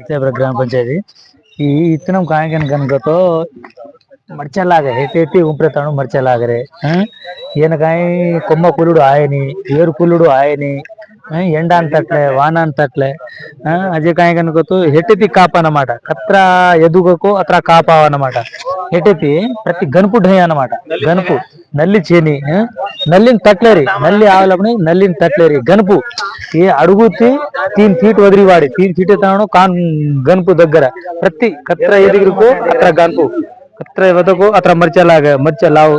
ఇచ్చాపురం గ్రామ పంచాయతీ ಈ ಇತ್ತನಂ ಕಾಯಕನ ಗನ್ಗತೋ ಮಡ್ಚಲಾಗ ಹೇಟಿ ಉಂಪ್ರೆತಾನು ಮಡ್ಚಲಾಗರೆ ಏನ ಕಾಯಿ ಕೊಮ್ಮ ಕುಲುಡು ಆಯನಿ ಏರು ಕುಲುಡು ಆಯನಿ ఆ, ఎండ అంతట్లే వాన అంతట్లే ఆ, అజే కాయ కనుకతో హెట్టెతి కాప అన్నమాట కత్ర ఎదుగకు అత్ర కాప అన్నమాట హెట్టెతి ప్రతి గనుపు ఢై అన్నమాట గనుపు నల్లి చేని ఆ, నల్లిని తట్లేరి నల్లి ఆవలపని నల్లిని తట్లేరి గనుపు ఈ అడుగుతి తీన్ ఫీట్ వదిలి వాడి తీన్ ఫీట్ తాను కాన్ గనుపు దగ్గర ప్రతి కత్ర ఎదుగురుకు అత్ర గనుపు కత్ర వదకు అత్ర మర్చలాగా మర్చ లావు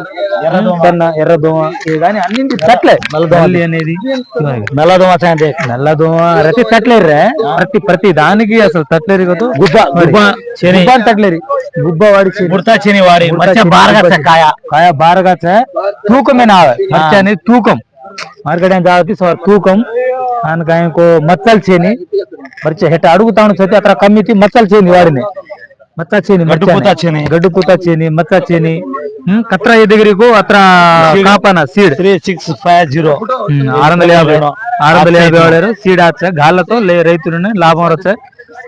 సన్న ఎర్రదోమ ఇవి కానీ అన్నింటి తట్లే నల్లి అనేది నల్లదోమ సంగతి నల్లదోమ ప్రతి తట్లేరు ప్రతి ప్రతి దానికి అసలు తట్లేరు కదా గుబ్బ గుబ్బ గుబ్బ అని తట్లేరు గుబ్బ వాడి ముడతా చేని వాడి మచ్చ బారగచ్చ కాయ కాయ బారగచ్చ తూకమే నా మచ్చ అనేది తూకం మార్కెట్ ఏం కాబట్టి సో తూకం ఆయనకు ఆయనకు మచ్చలు చేని. మరి ఎట్ట అడుగుతాను చదివి అక్కడ కమ్మితి మచ్చలు చేని వాడిని. మత్తా చేని గడ్డు పూత చేని. మత్తా చేని కత్రా ఎదిగిరికు అత్ర కాపన seed. Three six five zero. ఆరు వందల యాభై. ఆరు వందల యాభై వాడారు. సీడ్ వచ్చా గాళ్ళతో రైతులు లాభం వచ్చాయి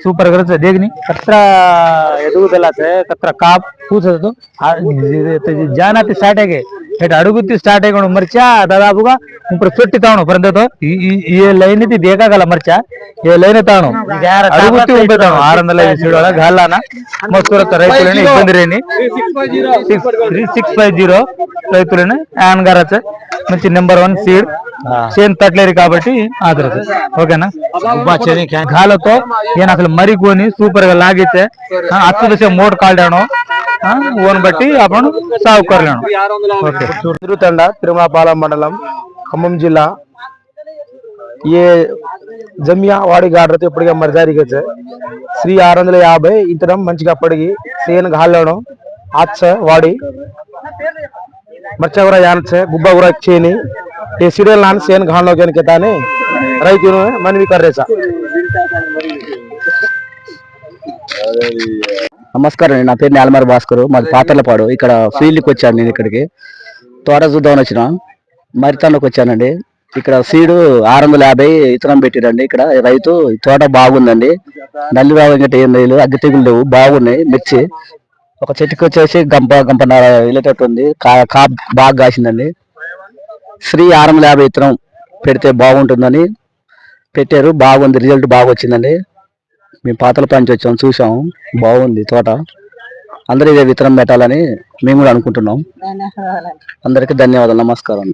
సూపర్గా వచ్చా దేగిని? కత్ర ఎదుగుదల కత్ర కాప్ పూసదు జానాతి సాటాగే. ఇటు అడుగుద్ది స్టార్ట్ అయ్యి మరిచా? దాదాపుగా ఇప్పుడు సొట్టి తాను పరంతతో ఈ లైన్ ఇది దేకాగల మరిచా? ఈ లైన్ తాను? అడుగుద్ది ఉంటే తాను. ఆరు వందల ఐదు సీడు వల్ల గాల్లాన? మస్తురత రైతులని ఇబ్బంది రేని సిక్స్ ఫైవ్ జీరో రైతులని యాన్ గారచ. మంచి నెంబర్ వన్ సీడ్ చేను తట్టలేరు కాబట్టి ఆదరదు. ఓకేనా? గాలతో నేను అసలు మరికొని సూపర్గా లాగితే అత్త మూట కాల్డాను ఓన్ బట్టి అప్పుడు సాగుకోలేను తిరుతండ తిరుగుతండ తిరుమలపాలెం మండలం ఖమ్మం జిల్లా. ఏ జమియా వాడి గాడ్రతో ఇప్పటికే మరి జారీ శ్రీ ఆరు వందల యాభై ఇతరం మంచిగా అప్పటికి సేన్ గాల్లోడం ఆచ్చ వాడి మర్చగుర యానచ్చ గుబ్బగుర చేని ఏ సీరియల్ నాన్న సేన్ కనుక తాని రైతును మనవి కర్రేసా నమస్కారం నా పేరు నేలమారి భాస్కర్. మాది పాతర్లపాడు. ఇక్కడ ఫీల్డ్కి వచ్చాను నేను ఇక్కడికి. తోట చూద్దామని వచ్చిన. మరితానికి వచ్చానండి. ఇక్కడ సీడు ఆరు వందల యాభై ఇతరం పెట్టిరండి ఇక్కడ. రైతు ఈ తోట బాగుందండి. నల్లి బాగా ఇంకా ఏం లేదు. అగ్గి తెగులు లేవు. బాగున్నాయి. మిర్చి. ఒక చెట్టుకి వచ్చేసి గంప గంపన్నర వెళ్ళేటట్టు ఉంది. కా- కాప్ బాగా కాసిందండి. శ్రీ ఆరు వందల యాభై ఇతరం పెడితే బాగుంటుందని పెట్టారు. బాగుంది. రిజల్ట్ బాగా వచ్చిందండి. మేము పాతల పంచి వచ్చాం చూసాం బాగుంది తోట. అందరూ ఇదే విత్తనం పెట్టాలని మేము కూడా అనుకుంటున్నాం. అందరికీ ధన్యవాదాలు నమస్కారం